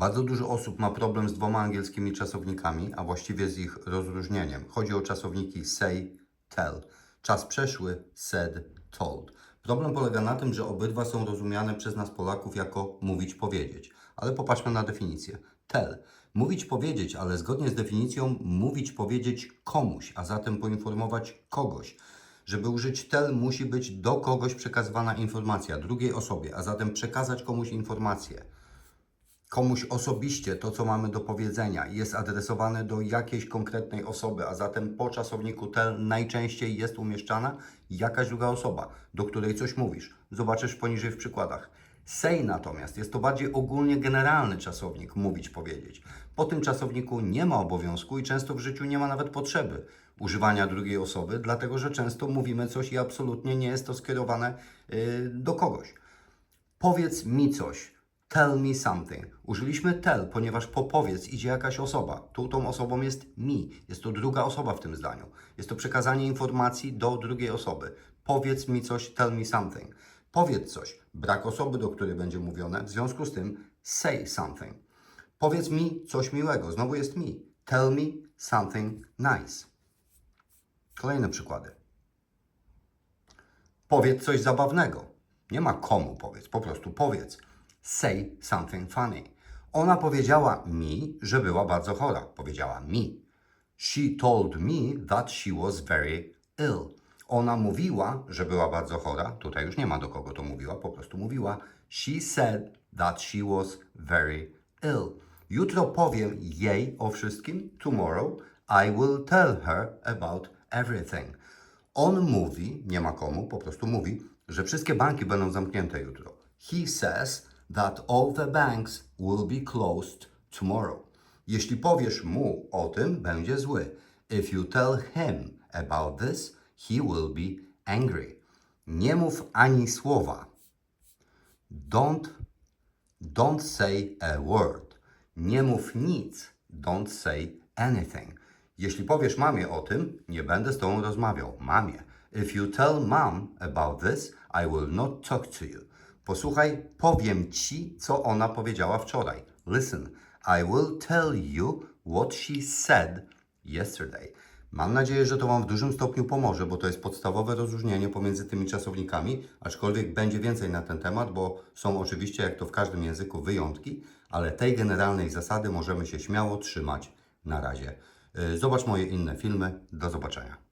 Bardzo dużo osób ma problem z dwoma angielskimi czasownikami, a właściwie z ich rozróżnieniem. Chodzi o czasowniki say, tell. Czas przeszły said, told. Problem polega na tym, że obydwa są rozumiane przez nas Polaków jako mówić, powiedzieć. Ale popatrzmy na definicję. Tell. Mówić, powiedzieć, ale zgodnie z definicją mówić, powiedzieć komuś, a zatem poinformować kogoś. Żeby użyć tell, musi być do kogoś przekazywana informacja, drugiej osobie, a zatem przekazać komuś informację komuś osobiście to, co mamy do powiedzenia, jest adresowane do jakiejś konkretnej osoby, a zatem po czasowniku tell najczęściej jest umieszczana jakaś druga osoba, do której coś mówisz. Zobaczysz poniżej w przykładach. Say natomiast jest to bardziej ogólnie generalny czasownik mówić, powiedzieć. Po tym czasowniku nie ma obowiązku i często w życiu nie ma nawet potrzeby używania drugiej osoby, dlatego że często mówimy coś i absolutnie nie jest to skierowane yy, do kogoś. Powiedz mi coś. Tell me something. Użyliśmy tell, ponieważ po powiedz idzie jakaś osoba. Tu tą osobą jest me. Jest to druga osoba w tym zdaniu. Jest to przekazanie informacji do drugiej osoby. Powiedz mi coś, tell me something. Powiedz coś. Brak osoby, do której będzie mówione. W związku z tym say something. Powiedz mi coś miłego. Znowu jest me. Tell me something nice. Kolejne przykłady. Powiedz coś zabawnego. Nie ma komu powiedz, po prostu powiedz. Say something funny. Ona powiedziała mi, że była bardzo chora. Powiedziała mi. She told me that she was very ill. Ona mówiła, że była bardzo chora. Tutaj już nie ma do kogo to mówiła, po prostu mówiła. She said that she was very ill. Jutro powiem jej o wszystkim. Tomorrow I will tell her about everything. On mówi, nie ma komu, po prostu mówi, że wszystkie banki będą zamknięte jutro. He says that all the banks will be closed tomorrow. Jeśli powiesz mu o tym, będzie zły. If you tell him about this, he will be angry. Nie mów ani słowa. Don't, don't say a word. Nie mów nic. Don't say anything. Jeśli powiesz mamie o tym, nie będę z tobą rozmawiał. Mamie. If you tell mom about this, I will not talk to you. Posłuchaj, powiem ci, co ona powiedziała wczoraj. Listen, I will tell you what she said yesterday. Mam nadzieję, że to Wam w dużym stopniu pomoże, bo to jest podstawowe rozróżnienie pomiędzy tymi czasownikami, aczkolwiek będzie więcej na ten temat, bo są oczywiście, jak to w każdym języku, wyjątki, ale tej generalnej zasady możemy się śmiało trzymać na razie. Yy, Zobacz moje inne filmy. Do zobaczenia.